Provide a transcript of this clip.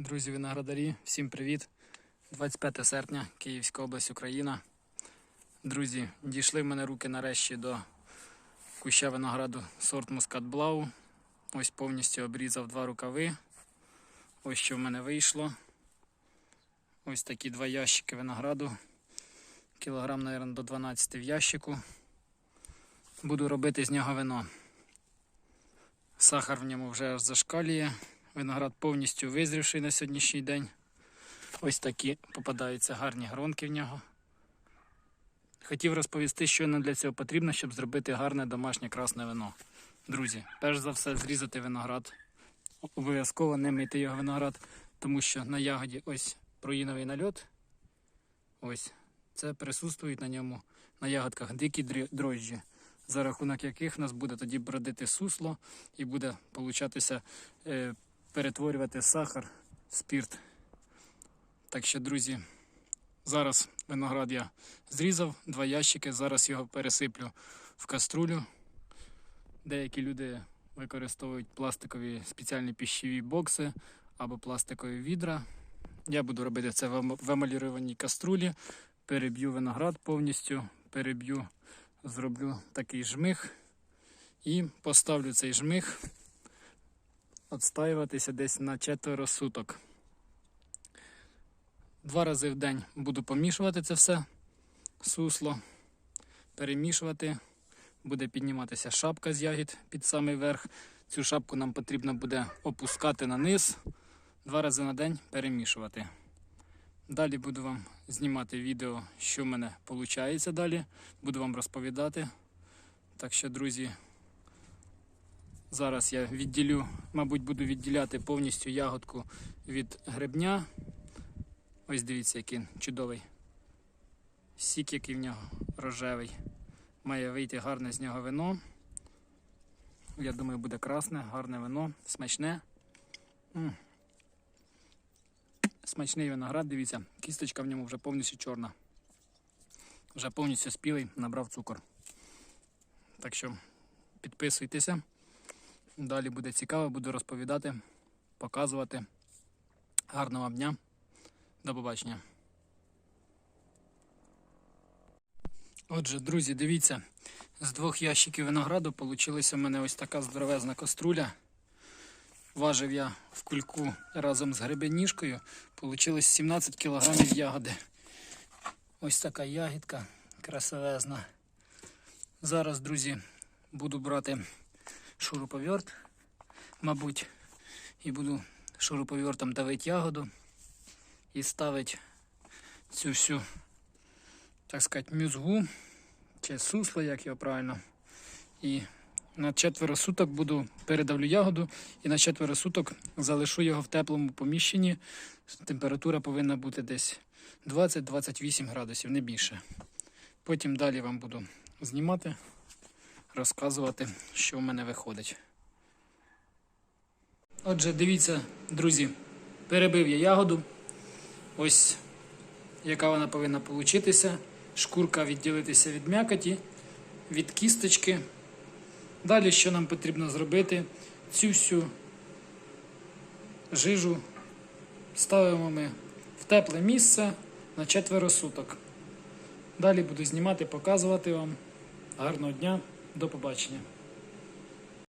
Друзі виноградарі, всім привіт! 25 серпня, Київська область, Україна. Друзі, дійшли в мене руки нарешті до куща винограду сорт Мускат Блау. Ось повністю обрізав два рукави. Ось що в мене вийшло. Ось такі два ящики винограду. Кілограм, мабуть, до 12 в ящику. Буду робити з нього вино. Сахар в ньому вже зашкалює. Виноград повністю визрівший на сьогоднішній день. Ось такі попадаються гарні гронки в нього. Хотів розповісти, що нам для цього потрібно, щоб зробити гарне домашнє красне вино. Друзі, перш за все, зрізати виноград. Обов'язково не мити його виноград, тому що на ягоді ось проїновий нальот. Ось це присутствують на ньому на ягодках дикі дрожжі, за рахунок яких у нас буде тоді бродити сусло і буде получатися е, перетворювати сахар в спірт. Так що, друзі, зараз виноград я зрізав, два ящики, зараз його пересиплю в каструлю. Деякі люди використовують пластикові спеціальні піщові бокси або пластикові відра. Я буду робити це в ем- емалірованій каструлі. Переб'ю виноград повністю, переб'ю, зроблю такий жмих і поставлю цей жмих відстаюватися десь на четверо суток. Два рази в день буду помішувати це все сусло, перемішувати. Буде підніматися шапка з ягід під самий верх. Цю шапку нам потрібно буде опускати на низ, два рази на день перемішувати. Далі буду вам знімати відео, що в мене виходить далі. Буду вам розповідати. Так що, друзі, Зараз я відділю, мабуть, буду відділяти повністю ягодку від гребня. Ось дивіться, який чудовий. Сік, який в нього рожевий. Має вийти гарне з нього вино. Я думаю, буде красне, гарне вино, смачне. М. Смачний виноград, дивіться, кісточка в ньому вже повністю чорна. Вже повністю спілий, набрав цукор. Так що підписуйтеся. Далі буде цікаво, буду розповідати, показувати. Гарного вам дня. До побачення. Отже, друзі, дивіться, з двох ящиків винограду вийшла в мене ось така здоровезна каструля. Важив я в кульку разом з гребеніжкою. Получилось 17 кілограмів ягоди. Ось така ягідка красивезна. Зараз, друзі, буду брати шуруповерт, мабуть, і буду шуруповертом давити ягоду і ставити цю всю, так сказати, мюзгу чи сусло, як його правильно. І на четверо суток буду передавлю ягоду і на четверо суток залишу його в теплому поміщенні. Температура повинна бути десь 20-28 градусів, не більше. Потім далі вам буду знімати розказувати, що в мене виходить. Отже, дивіться, друзі, перебив я ягоду. Ось яка вона повинна получитися. Шкурка відділитися від м'якоті, від кісточки. Далі що нам потрібно зробити? Цю всю жижу ставимо ми в тепле місце на четверо суток. Далі буду знімати, показувати вам. Гарного дня, до побачення.